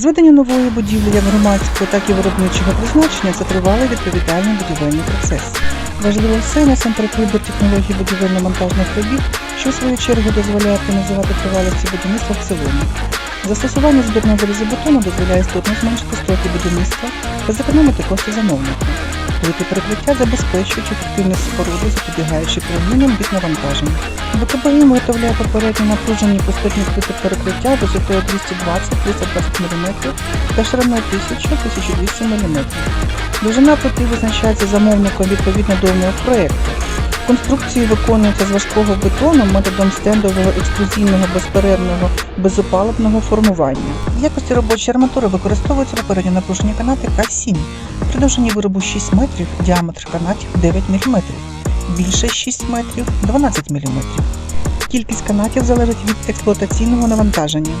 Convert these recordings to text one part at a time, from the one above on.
Зведення нової будівлі як громадського, так і виробничого призначення це тривалий відповідальний будівельний процес. Важливо все насамперед вибір технології будівельно-монтажних робіт, що в свою чергу дозволяє оптимізувати тривалості будівництва в цілому. Застосування збірної залізобетону дозволяє істотно зменшити строки будівництва та зекономити кошти замовника. Плити перекриття забезпечують ефективність споруди, запобігаючи промінам від навантажень. БКБІ виготовляє попередні напружені пустотні плити перекриття висотою 220-320 мм та шириною 1000-1200 мм. Довжина плити визначається замовником відповідно до умов проєкту. Конструкції виконуються з важкого бетону методом стендового екструзійного безперервного безопалубного формування. В якості робочої арматури використовуються попередньо напружені канати К7 при виробу 6 метрів, діаметр канатів 9 мм, більше 6 метрів 12 мм. Кількість канатів залежить від експлуатаційного навантаження.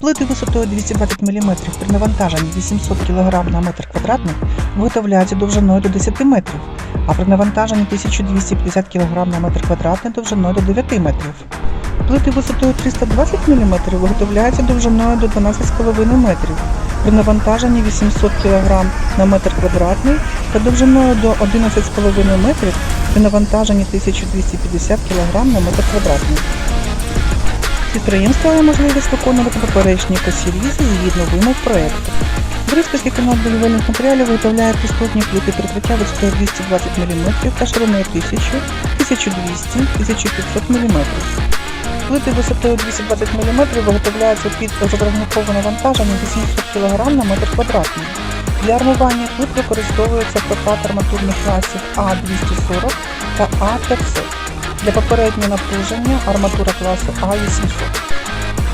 Плити висотою 220 мм при навантаженні 800 кг на метр квадратний виготовляються довжиною до 10 метрів, а при навантаженні 1250 кг на метр квадратний довжиною до 9 метрів. Плити висотою 320 мм виготовляються довжиною до 12,5 метрів, при навантаженні 800 кг на метр квадратний та довжиною до 11,5 метрів при навантаженні 1250 кг на метр квадратний. Підприємство має можливість виконувати поперечні косірізи згідно вимог проекту. Бориспільський канал будівельних матеріалів виготовляє пустотні плити перекриття висотою 220 мм та шириною 1000, 1200, 1500 мм. Плити висотою 220 мм виготовляються під розрахункове навантаження 800 кг на метр квадратний. Для армування плит використовується прокат арматурних класів А240 та А500. Для попереднього напруження арматура класу А800.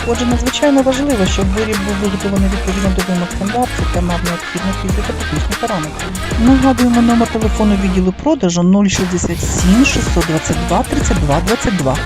Отже, надзвичайно важливо, щоб виріб був виготовлений відповідно до вимог стандартів та мав необхідні фізико-технічні параметри. Нагадуємо номер телефону відділу продажу 067 622 32 22.